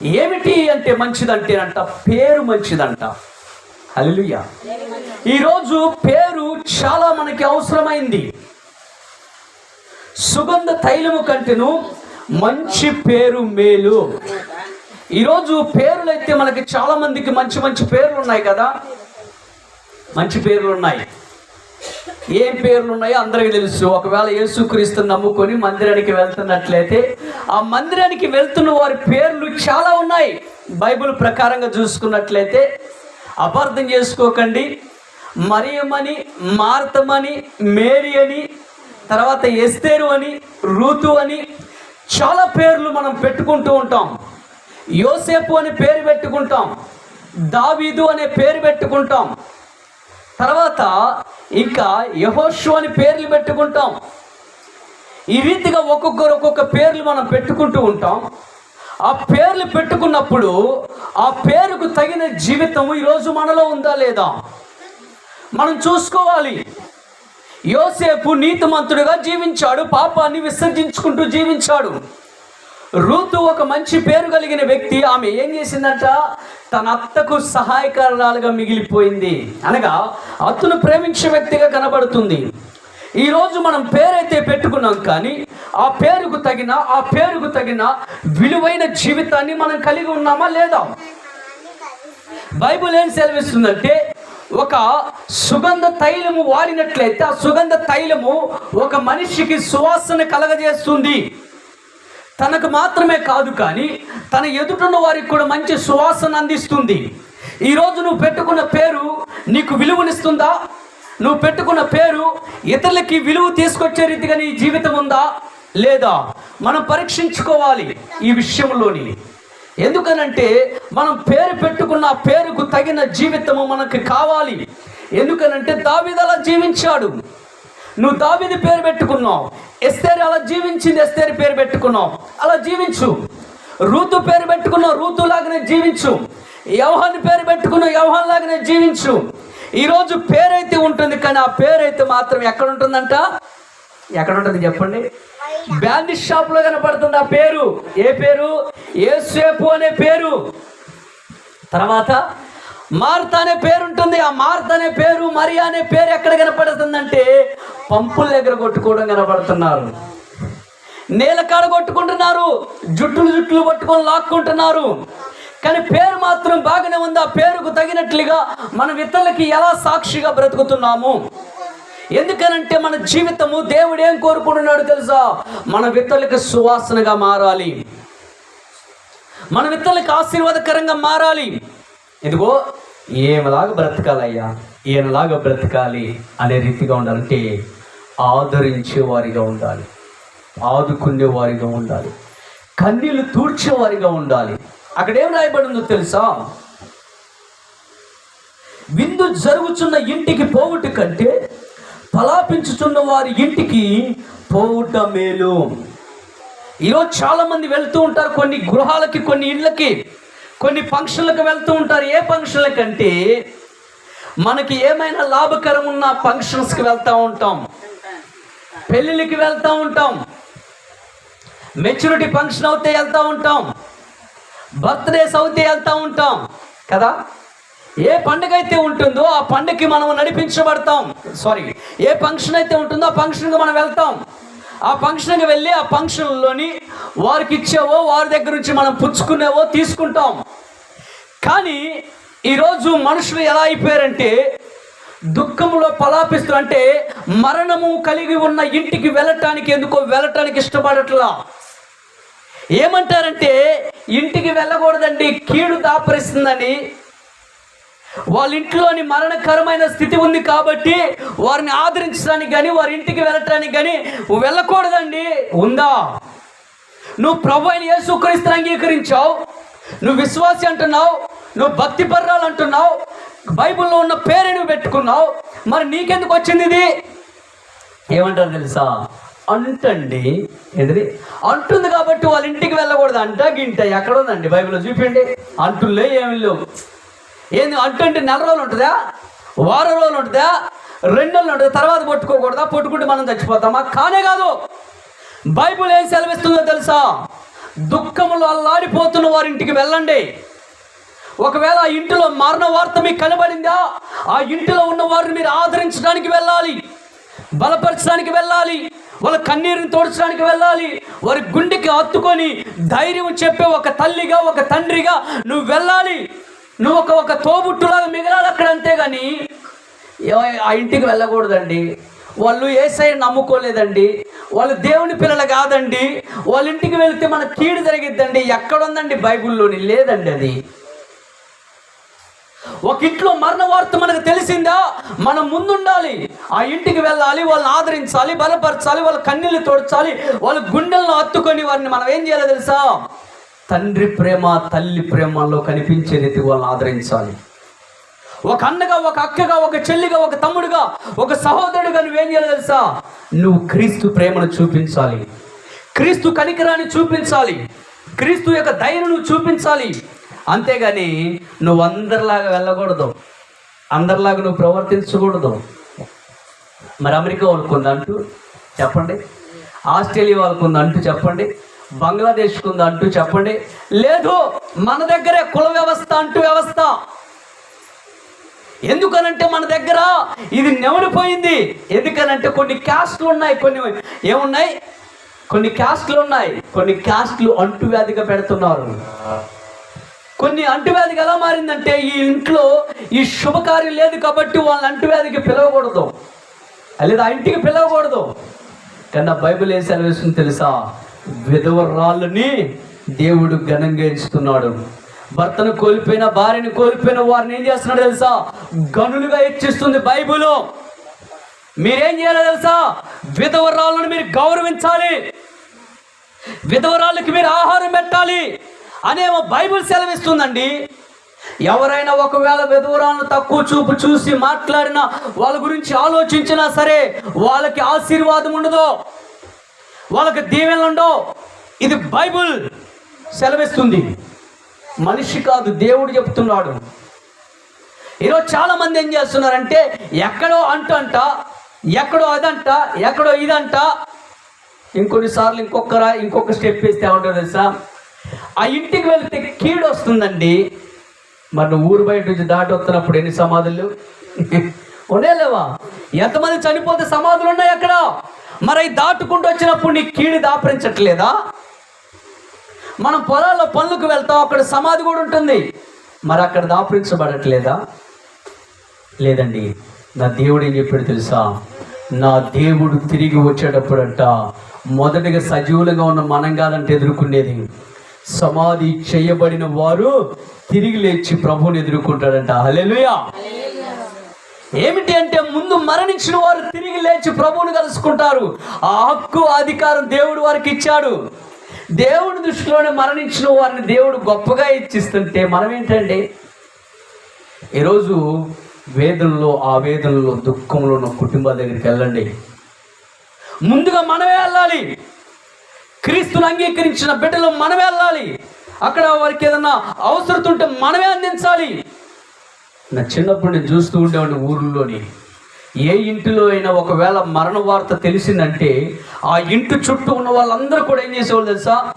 ఏమిటి అంటే మంచిదంటేనంట పేరు మంచిదంట. హల్లెలూయ. ఈరోజు పేరు చాలా మనకి అవసరమైంది. సుగంధ తైలము కంటేను మంచి పేరు మేలు. ఈరోజు పేర్లు అయితే మనకి చాలా మందికి మంచి మంచి పేర్లు ఉన్నాయి కదా. మంచి పేర్లు ఉన్నాయి ఏం పేర్లు ఉన్నాయో అందరికీ తెలుసు. ఒకవేళ యేసుక్రీస్తు నమ్ముకొని మందిరానికి వెళ్తున్నట్లయితే ఆ మందిరానికి వెళ్తున్న వారి పేర్లు చాలా ఉన్నాయి. బైబిల్ ప్రకారంగా చూసుకున్నట్లయితే అపార్థం చేసుకోకండి. మరియమని మార్తమని మేరీ అని తర్వాత ఎస్తేరు అని రూతు అని చాలా పేర్లు మనం పెట్టుకుంటూ ఉంటాం. యోసేపు అనే పేరు పెట్టుకుంటాం. దావీదు అనే పేరు పెట్టుకుంటాం. తర్వాత ఇంకా యహోషు అని పేర్లు పెట్టుకుంటాం. ఈ రీతిగా ఒక్కొక్కరు ఒక్కొక్క పేర్లు మనం పెట్టుకుంటూ ఉంటాం. ఆ పేర్లు పెట్టుకున్నప్పుడు ఆ పేరుకు తగిన జీవితం ఈరోజు మనలో ఉందా లేదా? మనం చూసుకోవాలి. యోసేపు నీతిమంతుడుగా జీవించాడు పాపాన్ని విసర్జించుకుంటూ జీవించాడు. రూతు ఒక మంచి పేరు కలిగిన వ్యక్తి. ఆమె ఏం చేసిందంట? తన అత్తకు సహాయకారాలుగా మిగిలిపోయింది. అనగా అత్తను ప్రేమించే వ్యక్తిగా కనబడుతుంది. ఈరోజు మనం పేరైతే పెట్టుకున్నాం కానీ ఆ పేరుకు తగిన ఆ పేరుకు తగిన విలువైన జీవితాన్ని మనం కలిగి ఉన్నామా లేదా? బైబుల్ ఏం సెలవిస్తుందంటే ఒక సుగంధ తైలము వాడినట్లయితే ఆ సుగంధ తైలము ఒక మనిషికి సువాసన కలగజేస్తుంది. తనకు మాత్రమే కాదు కానీ తన ఎదుటిన్న వారికి కూడా మంచి సువాసన అందిస్తుంది. ఈరోజు నువ్వు పెట్టుకున్న పేరు నీకు విలువనిస్తుందా? నువ్వు పెట్టుకున్న పేరు ఇతరులకి విలువ తీసుకొచ్చే రీతిగా నీ జీవితం ఉందా లేదా? మనం పరీక్షించుకోవాలి ఈ విషయంలోని. ఎందుకనంటే మనం పేరు పెట్టుకున్న పేరుకు తగిన జీవితము మనకు కావాలి. ఎందుకనంటే దావిదలా జీవించాడు. నువ్వు దావిది పేరు పెట్టుకున్నావు. ఎస్తేరి అలా జీవించింది ఎస్తేరి పేరు పెట్టుకున్నావు అలా జీవించు. రూతు పేరు పెట్టుకున్నావు రూతు లాగానే జీవించు. యవహాన్ పేరు పెట్టుకున్నావు యవహాన్ లాగానే జీవించు. ఈరోజు పేరైతే ఉంటుంది కానీ ఆ పేరైతే మాత్రం ఎక్కడ ఉంటుందంట ఎక్కడ ఉంటుంది చెప్పండి? బ్యాండ్ షాప్లో కనపడుతుంది ఆ పేరు. ఏ పేరు? ఏసేపు అనే పేరు. తర్వాత మార్త అనే పేరు ఉంటుంది ఆ మార్త అనే పేరు మరియా అనే పేరు ఎక్కడ కనపడుతుందంటే పంపుల దగ్గర కొట్టుకోవడం కనపడుతున్నారు. నేల కాడ కొట్టుకుంటున్నారు జుట్టులు జుట్టులు పట్టుకొని లాక్కుంటున్నారు. కానీ పేరు మాత్రం బాగానే ఉంది. ఆ పేరుకు తగినట్లుగా మనం ఇతరులకి ఎలా సాక్షిగా బ్రతుకుతున్నాము? ఎందుకనంటే మన జీవితము దేవుడు ఏం కోరుకుంటున్నాడు తెలుసా? మన విత్తలకి సువాసనగా మారాలి. మన విత్తలకి ఆశీర్వాదకరంగా మారాలి. ఇదిగో ఏమలాగా బ్రతకాలయ్యా? ఈయనలాగా బ్రతకాలి అనే రీతిగా ఉండాలంటే ఆదరించే వారిగా ఉండాలి. ఆదుకునే వారిగా ఉండాలి. కన్నీళ్ళు తూడ్చేవారిగా ఉండాలి. అక్కడ ఏం రాయబడిందో తెలుసా? విందు జరుగుచున్న ఇంటికి పోవుట కంటే పలాపించుచున్న వారి ఇంటికి పోవుట మేలు. ఈరోజు చాలామంది వెళ్తూ ఉంటారు కొన్ని గృహాలకి కొన్ని ఇళ్ళకి. కొన్ని ఫంక్షన్లకు వెళ్తూ ఉంటారు. ఏ ఫంక్షన్లకంటే మనకి ఏమైనా లాభకరం ఉన్న ఫంక్షన్స్కి వెళ్తూ ఉంటాం. పెళ్ళిళ్ళకి వెళ్తూ ఉంటాం. మెచ్యూరిటీ ఫంక్షన్ అవుతే వెళ్తూ ఉంటాం. బర్త్డేస్ అవుతే వెళ్తూ ఉంటాం. కదా? ఏ పండుగ అయితే ఉంటుందో ఆ పండుగకి మనం నడిపించబడతాం. సారీ ఏ ఫంక్షన్ అయితే ఉంటుందో ఆ ఫంక్షన్కి మనం వెళ్తాం. ఆ ఫంక్షన్కి వెళ్ళి ఆ ఫంక్షన్లోని వారికి ఇచ్చేవో వారి దగ్గర నుంచి మనం పుచ్చుకునేవో తీసుకుంటాం. కానీ ఈరోజు మనుషులు ఎలా అయిపోయారంటే దుఃఖంలో పలాపిస్తూ అంటే మరణము కలిగి ఉన్న ఇంటికి వెళ్ళటానికి ఎందుకో వెళ్ళటానికి ఇష్టపడట్లా. ఏమంటారంటే ఇంటికి వెళ్ళకూడదండి కీడు దాపరిస్తుందని. వాళ్ళ ఇంట్లోని మరణకరమైన స్థితి ఉంది కాబట్టి వారిని ఆదరించడానికి కానీ వారి ఇంటికి వెళ్ళటానికి కానీ వెళ్ళకూడదండి. ఉందా? నువ్వు ప్రభు అయిన యేసుక్రీస్తుని అంగీకరించావు నువ్వు విశ్వాసి అంటున్నావు నువ్వు భక్తి పర్రాలు అంటున్నావు బైబిల్లో ఉన్న పేరే నువ్వు పెట్టుకున్నావు. మరి నీకెందుకు వచ్చింది ఇది? ఏమంటారు తెలుసా? అంటండి. ఏంటిది? అంటుంది కాబట్టి వాళ్ళ ఇంటికి వెళ్ళకూడదు అంట గింట. ఎక్కడ ఉందండి బైబిల్లో చూపించండి. అంటులే ఏమి లేవు. ఏంది? అంటుంటే నెల రోజులు ఉంటుందా? వారం రోజులు ఉంటుందా? రెండు నెలలు ఉంటుంది? తర్వాత పట్టుకోకూడదా? పట్టుకుంటే మనం చచ్చిపోతామా? కానే కాదు. బైబుల్ ఏం సెలవిస్తుందో తెలుసా? దుఃఖములు అల్లాడిపోతున్న వారింటికి వెళ్ళండి. ఒకవేళ ఆ ఇంటిలో మరణ వార్త మీకు కనబడిందా? ఆ ఇంటిలో ఉన్న వారిని మీరు ఆదరించడానికి వెళ్ళాలి బలపరచడానికి వెళ్ళాలి వాళ్ళ కన్నీరుని తోడ్చడానికి వెళ్ళాలి వారి గుండెకి హత్తుకొని ధైర్యం చెప్పే ఒక తల్లిగా ఒక తండ్రిగా నువ్వు వెళ్ళాలి. నువ్వు ఒక ఒక తోబుట్టులాగా మిగలాలి అక్కడ అంతేగాని ఆ ఇంటికి వెళ్ళకూడదండి. వాళ్ళు ఏసై నమ్ముకోలేదండి. వాళ్ళు దేవుని పిల్లలు కాదండి. వాళ్ళ ఇంటికి వెళితే మన కీడు జరిగిద్దండి. ఎక్కడుందండి బైబిల్లోని? లేదండి అది. ఒక ఇంట్లో మరణ వార్త మనకు తెలిసిందా? మనం ముందుండాలి. ఆ ఇంటికి వెళ్ళాలి వాళ్ళని ఆదరించాలి బలపరచాలి వాళ్ళ కన్నీళ్ళు తోడ్చాలి వాళ్ళ గుండెలను హత్తుకొని వారిని మనం ఏం చేయాలో తెలుసా? తండ్రి ప్రేమ తల్లి ప్రేమలో కనిపించే రీతి వాళ్ళని ఆదరించాలి. ఒక అన్నగా ఒక అక్కగా ఒక చెల్లిగా ఒక తమ్ముడుగా ఒక సహోదరుడుగా నువ్వేం చేయాలో తెలుసా? నువ్వు క్రీస్తు ప్రేమను చూపించాలి. క్రీస్తు కనికరాన్ని చూపించాలి. క్రీస్తు యొక్క దయను చూపించాలి. అంతేగాని నువ్వు అందరిలాగా వెళ్ళకూడదు. అందరిలాగా నువ్వు ప్రవర్తించకూడదు. మరి అమెరికా వాళ్ళకు ఉందంటూ చెప్పండి. ఆస్ట్రేలియా వాళ్ళకు ఉందంటూ చెప్పండి. బంగ్లాదేశ్కు ఉందంటూ చెప్పండి. లేదు మన దగ్గరే కుల వ్యవస్థ అంటూ వ్యవస్థ. ఎందుకనంటే మన దగ్గర ఇది నెవడిపోయింది ఎందుకనంటే కొన్ని క్యాస్ట్లు ఉన్నాయి కొన్ని ఏమున్నాయి? కొన్ని క్యాస్ట్లు ఉన్నాయి కొన్ని క్యాస్ట్లు అంటువ్యాధిగా పెడుతున్నారు. కొన్ని అంటువ్యాధికి ఎలా మారిందంటే ఈ ఇంట్లో ఈ శుభకార్యం లేదు కాబట్టి వాళ్ళని అంటువ్యాధికి పిలవకూడదు. లేదా ఆ ఇంటికి పిలవకూడదు. కన్నా బైబిల్ ఏం సెలవిస్తుంది తెలుసా? విధవరాళ్ళని దేవుడు ఘనంగా ఎంచుతున్నాడు. భర్తను కోల్పోయిన భార్యను కోల్పోయిన వారిని ఏం చేస్తున్నాడు తెలుసా? గనులుగా ఇచ్చిస్తుంది బైబిల్. మీరేం చేయాలో తెలుసా? విధవరాలను మీరు గౌరవించాలి. విధవరాళ్ళకి మీరు ఆహారం అనేమో బైబిల్ సెలవిస్తుందండి. ఎవరైనా ఒకవేళ విధవరాలను తక్కువ చూపు చూసి మాట్లాడినా వాళ్ళ గురించి ఆలోచించినా సరే వాళ్ళకి ఆశీర్వాదం ఉండదు. వాళ్ళకి దీవెనలు ఉండవు. ఇది బైబిల్ సెలవిస్తుంది. మనిషి కాదు దేవుడు చెప్తున్నాడు. ఈరోజు చాలామంది ఏం చేస్తున్నారంటే ఎక్కడో అంట అంట ఎక్కడో అదంట ఎక్కడో ఇదంట. ఇంకొన్నిసార్లు ఇంకొకరా ఇంకొక స్టెప్ వేస్తే ఏమంటారు తెలుసా? ఆ ఇంటికి వెళ్తే కీడు వస్తుందండి. మరి నువ్వు ఊరు బయట నుంచి దాటి వస్తున్నప్పుడు ఎన్ని సమాధులు? ఉండేలేవా ఎంతమంది చనిపోతే సమాధులు ఉన్నాయి అక్కడ? మరి దాటుకుంటూ వచ్చినప్పుడు నీ కీడు దాపరించట్లేదా? మనం పొలాల్లో పనులకు వెళ్తాం అక్కడ సమాధి కూడా ఉంటుంది. మరి అక్కడ దాపరించబడట్లేదా? లేదండి. నా దేవుడు ఏం చెప్పాడు తెలుసా? నా దేవుడు తిరిగి వచ్చేటప్పుడంట మొదటిగా సజీవులుగా ఉన్న మనం కాదంటే ఎదుర్కొనేది సమాధి చేయబడిన వారు తిరిగి లేచి ప్రభుని ఎదుర్కొంటాడంట. హలెలుయా ఏమిటి అంటే ముందు మరణించిన వారు తిరిగి లేచి ప్రభువును కలుసుకుంటారు. ఆ హక్కు అధికారం దేవుడు వారికి ఇచ్చాడు. దేవుడి దృష్టిలోనే మరణించిన వారిని దేవుడు గొప్పగా ఇచ్చిస్తుంటే మనం ఏంటండి? ఈరోజు వేదనలో ఆవేదనలో దుఃఖంలో ఉన్న కుటుంబాల దగ్గరికి వెళ్ళండి. ముందుగా మనమే వెళ్ళాలి. క్రీస్తుని అంగీకరించిన బిడ్డలు మనమే వెళ్ళాలి. అక్కడ వారికి ఏదన్నా అవసరం ఉంటే మనమే అందించాలి. నా చిన్నప్పుడు నేను చూస్తూ ఉండేవాడిని ఊర్లోని. ఏ ఇంటిలో అయినా ఒకవేళ మరణ వార్త తెలిసిందంటే ఆ ఇంటి చుట్టూ ఉన్న వాళ్ళందరూ కూడా ఏం చేసేవాళ్ళు తెలుసా?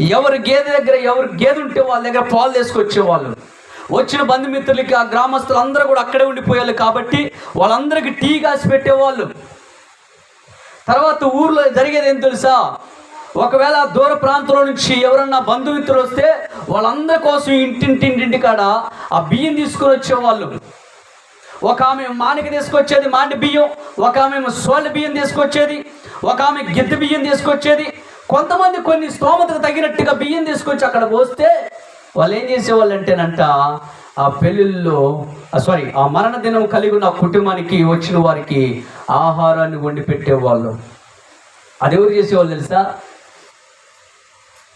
ఎవరి గేదె దగ్గర ఎవరి గేదె ఉంటే వాళ్ళ దగ్గర పాలు తీసుకొచ్చేవాళ్ళు. వచ్చిన బంధుమిత్రులకి ఆ గ్రామస్తులందరూ కూడా అక్కడే ఉండిపోయారు కాబట్టి వాళ్ళందరికీ టీ కాసి పెట్టేవాళ్ళు. తర్వాత ఊర్లో జరిగేది ఏం తెలుసా? ఒకవేళ దూర ప్రాంతంలో నుంచి ఎవరన్నా బంధుమిత్రులు వస్తే వాళ్ళందరి కోసం ఇంటింటింటింటి కాడ ఆ బియ్యం తీసుకొని వచ్చేవాళ్ళు. ఒక ఆమె మానిక తీసుకొచ్చేది మాండి బియ్యం ఒక ఆమె సోళ్ళ బియ్యం తీసుకొచ్చేది ఒక ఆమె గిద్ద బియ్యం తీసుకొచ్చేది. కొంతమంది కొన్ని స్తోమతకు తగినట్టుగా బియ్యం తీసుకొచ్చి అక్కడ పోస్తే వాళ్ళు ఏం చేసేవాళ్ళు అంటేనంట ఆ పెళ్ళిళ్ళలో సారీ ఆ మరణ దినం కలిగి ఉన్న కుటుంబానికి వచ్చిన వారికి ఆహారాన్ని వండి పెట్టేవాళ్ళు అది ఎవరు చేసేవాళ్ళు తెలుసా?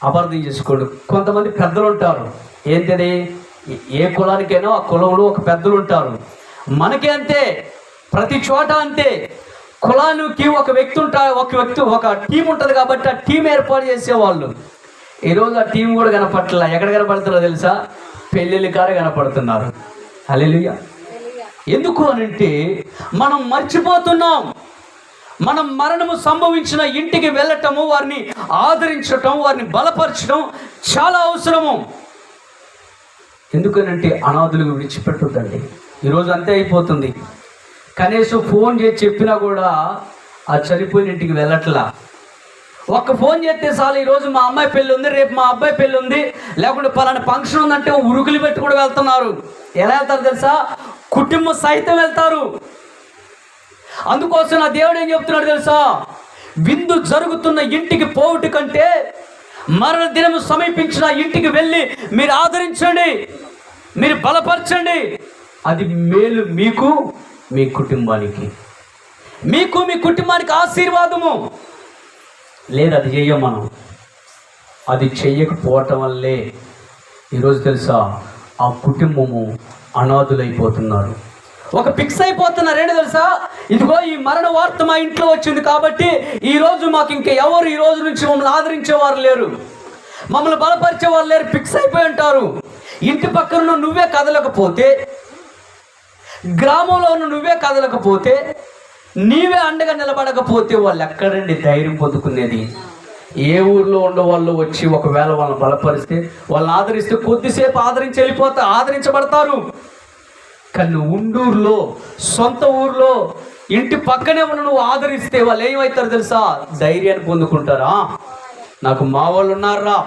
అపార్థం చేసుకోడు. కొంతమంది పెద్దలు ఉంటారు ఏంటది? ఏ కులానికైనా ఆ కులంలో ఒక పెద్దలు ఉంటారు మనకి అంతే ప్రతి చోట అంతే. కులానికి ఒక వ్యక్తి ఉంటా ఒక వ్యక్తి ఒక టీం ఉంటుంది కాబట్టి ఆ టీం ఏర్పాటు చేసేవాళ్ళు. ఈరోజు ఆ టీం కూడా కనపట్ల ఎక్కడ కనపడుతున్నారో తెలుసా? పెళ్ళిళ్ళ కాడ కనపడుతున్నారు. హల్లెలూయా. ఎందుకు అనంటే మనం మర్చిపోతున్నాం. మనం మరణము సంభవించిన ఇంటికి వెళ్ళటము వారిని ఆదరించటం వారిని బలపరచడం చాలా అవసరము. ఎందుకనంటే అనాథులు విడిచిపెట్టొద్దండి. ఈరోజు అంతే అయిపోతుంది. కనీసం ఫోన్ చేసి చెప్పినా కూడా ఆ చనిపోయిన ఇంటికి వెళ్ళట్లా. ఒక్క ఫోన్ చేస్తే చాలు ఈరోజు మా అమ్మాయి పెళ్ళి ఉంది రేపు మా అబ్బాయి పెళ్ళి ఉంది. లేకుంటే పలానా ఫంక్షన్ ఉందంటే ఉరుకులు పెట్టి కూడా వెళ్తున్నారు. ఎలా వెళ్తారు తెలుసా? కుటుంబం సహితం వెళ్తారు. అందుకోసం నా దేవుడు ఏం చెప్తున్నాడు తెలుసా? విందు జరుగుతున్న ఇంటికి పోవుట కంటే మరణ దినము సమీపించిన ఇంటికి వెళ్ళి మీరు ఆదరించండి మీరు బలపరచండి. అది మేలు మీకు మీ కుటుంబానికి. మీకు మీ కుటుంబానికి ఆశీర్వాదము. లేదు అది చెయ్యం మనం. అది చెయ్యకపోవటం వల్లే ఈరోజు తెలుసా ఆ కుటుంబము అనాథులైపోతున్నారు. ఒక ఫిక్స్ అయిపోతున్నారేంటి తెలుసా? ఇదిగో ఈ మరణ వార్త మా ఇంట్లో వచ్చింది కాబట్టి ఈ రోజు మాకు ఇంకా ఎవరు ఈ రోజు నుంచి మమ్మల్ని ఆదరించేవారు లేరు. మమ్మల్ని బలపరిచేవారు లేరు ఫిక్స్ అయిపోయి ఉంటారు. ఇంటి పక్కన నువ్వే కదలకపోతే గ్రామంలో ఉన్న నువ్వే కదలకపోతే నీవే అండగా నిలబడకపోతే వాళ్ళు ఎక్కడండి ధైర్యం పొందుకునేది? ఏ ఊర్లో ఉండే వాళ్ళు వచ్చి ఒకవేళ వాళ్ళని బలపరిస్తే వాళ్ళని ఆదరిస్తే కొద్దిసేపు ఆదరించి వెళ్ళిపోతా ఆదరించబడతారు. కానీ ఉండూరులో సొంత ఊర్లో ఇంటి పక్కనే ఉన్న నువ్వు ఆదరిస్తే వాళ్ళు ఏమవుతారు తెలుసా? ధైర్యాన్ని పొందుకుంటారా? నాకు మా వాళ్ళు ఉన్నారా?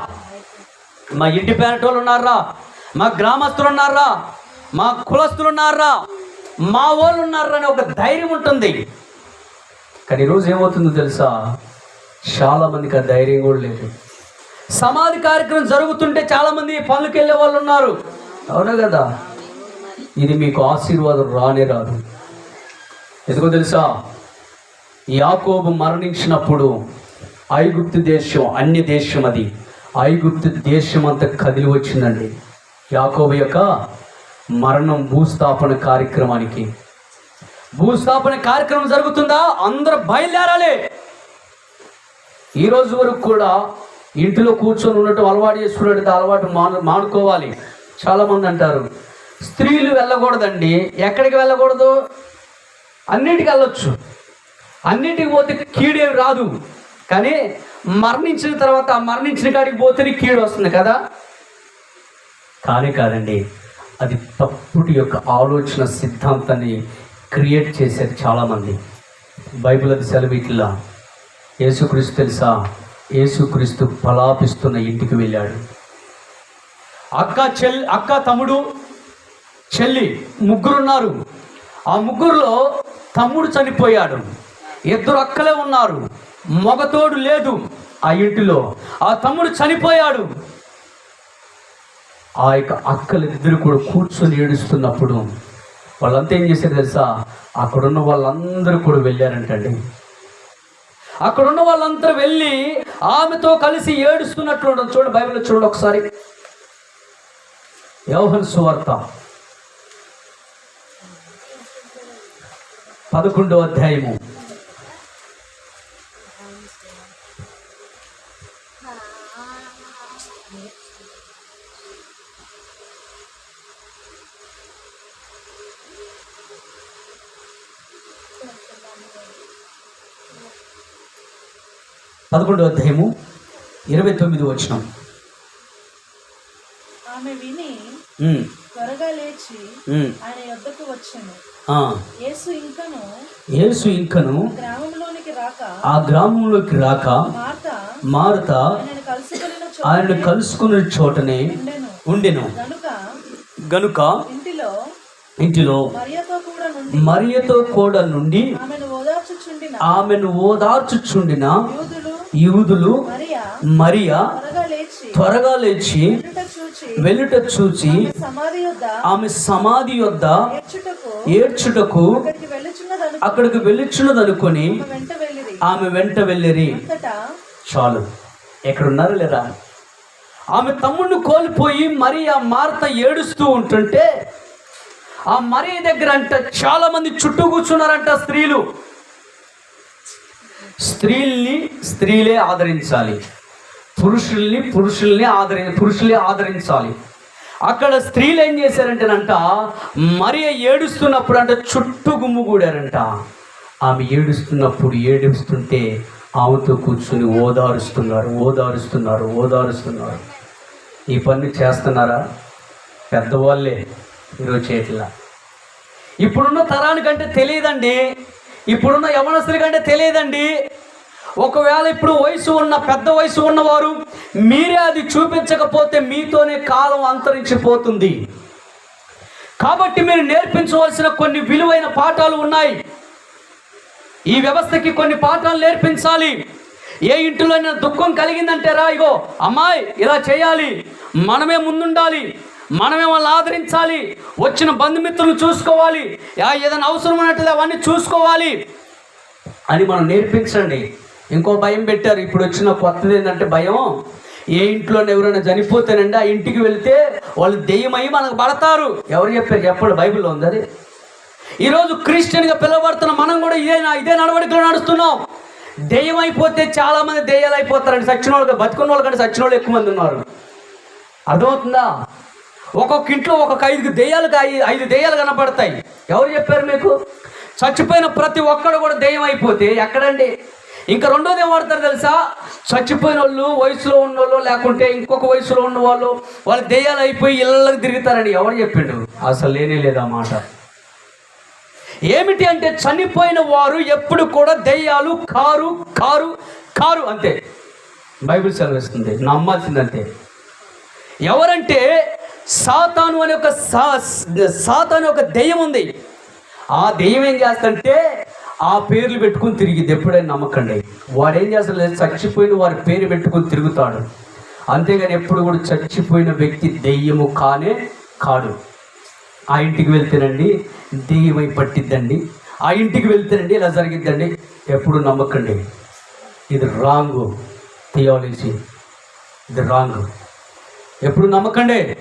మా ఇంటి పేరటోళ్ళు ఉన్నారా? మా గ్రామస్తులు ఉన్నారా? మా కులస్తులు ఉన్నారా? మా వాళ్ళు ఉన్నారా అనే ఒక ధైర్యం ఉంటుంది. కానీ ఈరోజు ఏమవుతుందో తెలుసా? చాలా మందికి ఆ ధైర్యం కూడా లేదు. సమాధి కార్యక్రమం జరుగుతుంటే చాలా మంది పనులకు వెళ్ళే వాళ్ళు ఉన్నారు. అవునా కదా? ఇది మీకు ఆశీర్వాదం రానే రాదు. ఎందుకో తెలుసా? యాకోబు మరణించినప్పుడు ఐగుప్తు దేశం అన్య దేశం అది. ఐగుప్తు దేశం అంతా కదిలి వచ్చిందండి. యాకోబు యొక్క మరణం భూస్థాపన కార్యక్రమానికి. భూస్థాపన కార్యక్రమం జరుగుతుందా? అందరూ బయలుదేరాలి. ఈ రోజు వరకు కూడా ఇంటిలో కూర్చొని ఉన్నట్టు అలవాటు చేసుకున్నట్టు అలవాటు మాను మానుకోవాలి. చాలామంది అంటారు స్త్రీలు వెళ్ళకూడదండి. ఎక్కడికి వెళ్ళకూడదు? అన్నిటికి వెళ్ళొచ్చు. అన్నిటికి పోతే కీడేవి రాదు. కానీ మరణించిన తర్వాత మరణించిన కాడికి పోతేనే కీడు వస్తుంది కదా? కానీ కాదండి అది తప్పుడు యొక్క ఆలోచన సిద్ధాంతాన్ని క్రియేట్ చేశారు చాలామంది. బైబిల్ అది సెలవిట్లా యేసుక్రీస్తు తెలుసా? యేసుక్రీస్తు పలాపిస్తున్న ఇంటికి వెళ్ళాడు. అక్క చెల్ అక్క తమ్ముడు చెల్లి ముగ్గురున్నారు. ఆ ముగ్గురులో తమ్ముడు చనిపోయాడు. ఇద్దరు అక్కలే ఉన్నారు. మొగతోడు లేదు ఆ ఇంటిలో. ఆ తమ్ముడు చనిపోయాడు. ఆ యొక్క అక్కలిద్దరు కూడా కూర్చొని ఏడుస్తున్నప్పుడు వాళ్ళంతా ఏం చేశారు తెలుసా? అక్కడున్న వాళ్ళందరూ కూడా వెళ్ళారంటండి. అక్కడున్న వాళ్ళంతా వెళ్ళి ఆమెతో కలిసి ఏడుస్తున్నట్లు చూడండి. బైబిల్లో చూడండి ఒకసారి. యోహన్ సువార్త. పదకొండో అధ్యాయము. పదకొండో అధ్యాయము ఇరవై తొమ్మిది వచ్చినాం ఆమె విని త్వరగా లేచి ఆయన వచ్చాను. యేసు ఇంకను యేసు ఇంకను గ్రామంలోనికి రాక ఆ గ్రామంలోకి రాక మార్త మారుత ఆయనను కలుసుకొనిన చోటనే ఉండెను. గనుక ఇంటిలో ఇంటిలో మరియతో కూడా నుండి ఆమెను ఓదార్చుచుండిన యూదులు మరియా త్వరగా లేచి ఎదుట చూచి ఆమె సమాధి యొద్ద ఏడ్చుటకు అక్కడికి వెళ్ళుచున్నదను అక్కడికి వెళ్ళుచున్నదనుకొని ఆమె వెంట వెళ్ళిరి. చాలు. ఎక్కడున్నారు లేరా? ఆమె తమ్ముడిని కోల్పోయి మరి ఆ మార్త ఏడుస్తూ ఉంటుంటే ఆ మరి దగ్గర అంట చాలా మంది చుట్టూ కూర్చున్నారంట స్త్రీలు. స్త్రీల్ని స్త్రీలే ఆదరించాలి. పురుషుల్ని పురుషుల్ని ఆదరి పురుషుల్ని ఆదరించాలి. అక్కడ స్త్రీలు ఏం చేశారంటేనంట మరి ఏడుస్తున్నప్పుడు అంట చుట్టూ గుమ్ముగూడారంట ఆమె ఏడుస్తున్నప్పుడు ఏడుస్తుంటే ఆమెతో కూర్చుని ఓదారుస్తున్నారు ఓదారుస్తున్నారు ఓదారుస్తున్నారు. ఈ పని చేస్తున్నారా? పెద్దవాళ్ళే ఈరోజు చేయట్లా ఇప్పుడున్న తరానికంటే తెలియదండి. ఇప్పుడున్న యవనస్తుల కంటే తెలియదండి. ఒకవేళ ఇప్పుడు వయసు ఉన్న పెద్ద వయసు ఉన్నవారు మీరే అది చూపించకపోతే మీతోనే కాలం అంతరించిపోతుంది. కాబట్టి మీరు నేర్పించవలసిన కొన్ని విలువైన పాఠాలు ఉన్నాయి. ఈ వ్యవస్థకి కొన్ని పాఠాలు నేర్పించాలి. ఏ ఇంటిలోనైనా దుఃఖం కలిగిందంటే రా ఇగో అమ్మాయి ఇలా చేయాలి. మనమే ముందుండాలి. మనమే వాళ్ళని ఆదరించాలి. వచ్చిన బంధుమిత్రులను చూసుకోవాలి. ఏదైనా అవసరం ఉన్నట్టు అవన్నీ చూసుకోవాలి. అని మనం నేర్పించండి. ఇంకో భయం పెట్టారు. ఇప్పుడు వచ్చిన కొత్తది ఏంటంటే భయం ఏ ఇంట్లో ఎవరైనా చనిపోతేనండి ఆ ఇంటికి వెళ్తే వాళ్ళు దెయ్యమై మనకు పడతారు. ఎవరు చెప్పారు? చెప్పండి బైబిల్లో ఉంది అది. ఈరోజు క్రిస్టియన్గా పిలువబడుతున్న మనం కూడా ఇదే ఇదే నడవడికలో నడుస్తున్నాం. దెయ్యం అయిపోతే చాలా మంది దెయ్యాలు అయిపోతారండి సచ్చిన వాళ్ళు బతుకున్న వాళ్ళు కంటే సచ్చిన వాళ్ళు ఎక్కువ మంది ఉన్నారు. అర్థమవుతుందా? ఒక్కొక్క ఇంట్లో ఒక్కొక్క ఐదు దెయ్యాలు ఐదు దెయ్యాలు కనపడతాయి. ఎవరు చెప్పారు మీకు? చచ్చిపోయిన ప్రతి ఒక్కడు కూడా దెయ్యం అయిపోతే ఎక్కడండి? ఇంకా రెండోది ఏం వాడతారు తెలుసా? చచ్చిపోయిన వాళ్ళు వయసులో ఉన్న వాళ్ళు లేకుంటే ఇంకొక వయసులో ఉన్న వాళ్ళు వాళ్ళు దెయ్యాలు అయిపోయి ఇళ్ళకి తిరుగుతారని ఎవరు చెప్పిండు అసలు లేనే లేదు మాట. ఏమిటి అంటే చనిపోయిన వారు ఎప్పుడు కూడా దెయ్యాలు కారు కారు కారు అంతే. బైబిల్ సెలవిస్తుంది నమ్మాల్సిందంతే. ఎవరంటే సాతాను అనే ఒక సా సాతాను ఒక దెయ్యం ఉంది. ఆ దెయ్యం ఏం చేస్తంటే ఆ పేర్లు పెట్టుకుని తిరిగిద్ది. ఎప్పుడైనా నమ్మకండి. వాడు ఏం చేస్తాడు చచ్చిపోయిన వారి పేరు పెట్టుకుని తిరుగుతాడు. అంతేగాని ఎప్పుడు కూడా చచ్చిపోయిన వ్యక్తి దెయ్యము కానే కాడు. ఆ ఇంటికి వెళ్తేనండి దెయ్యమై పట్టిద్దండి. ఆ ఇంటికి వెళ్తేనండి ఇలా జరిగిద్దండి. ఎప్పుడు నమ్మకండి. ఇది రాంగ్. థియాలజీ ఇది రాంగ్. ఎప్పుడు నమ్మకండి.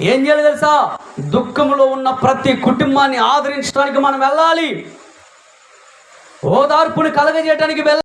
ఏం చేయాలి తెలుసా? దుఃఖంలో ఉన్న ప్రతి కుటుంబాన్ని ఆదరించడానికి మనం వెళ్ళాలి. ఓదార్పును కలగజేయడానికి వెళ్ళ